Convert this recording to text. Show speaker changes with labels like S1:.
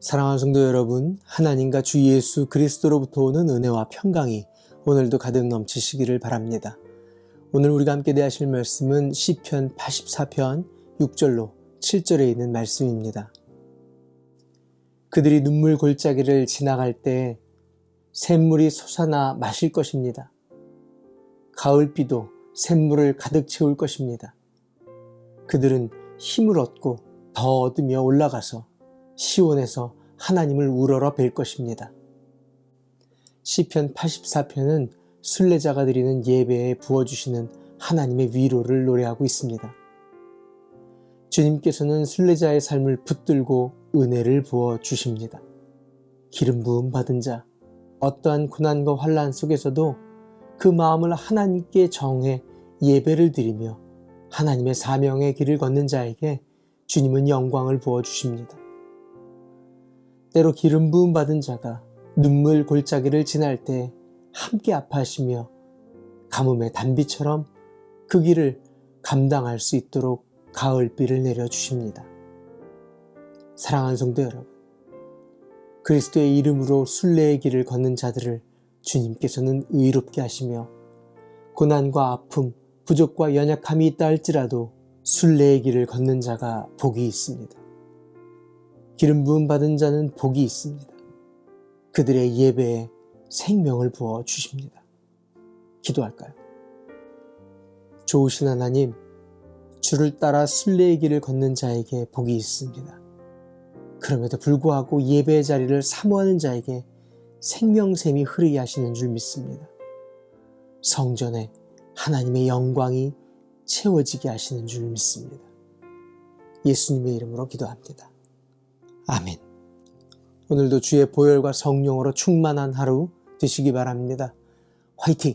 S1: 사랑하는 성도 여러분, 하나님과 주 예수 그리스도로부터 오는 은혜와 평강이 오늘도 가득 넘치시기를 바랍니다. 오늘 우리가 함께 대하실 말씀은 시편 84편 6절로 7절에 있는 말씀입니다. 그들이 눈물 골짜기를 지나갈 때 샘물이 솟아나 마실 것입니다. 가을비도 샘물을 가득 채울 것입니다. 그들은 힘을 얻고 더 얻으며 올라가서 시온에서 하나님을 우러러 뵐 것입니다. 시편 84편은 순례자가 드리는 예배에 부어주시는 하나님의 위로를 노래하고 있습니다. 주님께서는 순례자의 삶을 붙들고 은혜를 부어 주십니다. 기름 부음 받은 자, 어떠한 고난과 환란 속에서도 그 마음을 하나님께 정해 예배를 드리며 하나님의 사명의 길을 걷는 자에게 주님은 영광을 부어 주십니다. 때로 기름 부음 받은 자가 눈물 골짜기를 지날 때 함께 아파하시며 가뭄의 단비처럼 그 길을 감당할 수 있도록 가을비를 내려 주십니다. 사랑하는 성도 여러분, 그리스도의 이름으로 순례의 길을 걷는 자들을 주님께서는 의롭게 하시며 고난과 아픔, 부족과 연약함이 있다 할지라도 순례의 길을 걷는 자가 복이 있습니다. 기름 부음 받은 자는 복이 있습니다. 그들의 예배에 생명을 부어 주십니다. 기도할까요? 좋으신 하나님, 주를 따라 순례의 길을 걷는 자에게 복이 있습니다. 그럼에도 불구하고 예배의 자리를 사모하는 자에게 생명샘이 흐르게 하시는 줄 믿습니다. 성전에 하나님의 영광이 채워지게 하시는 줄 믿습니다. 예수님의 이름으로 기도합니다. 아멘. 오늘도 주의 보혈과 성령으로 충만한 하루 되시기 바랍니다. 화이팅!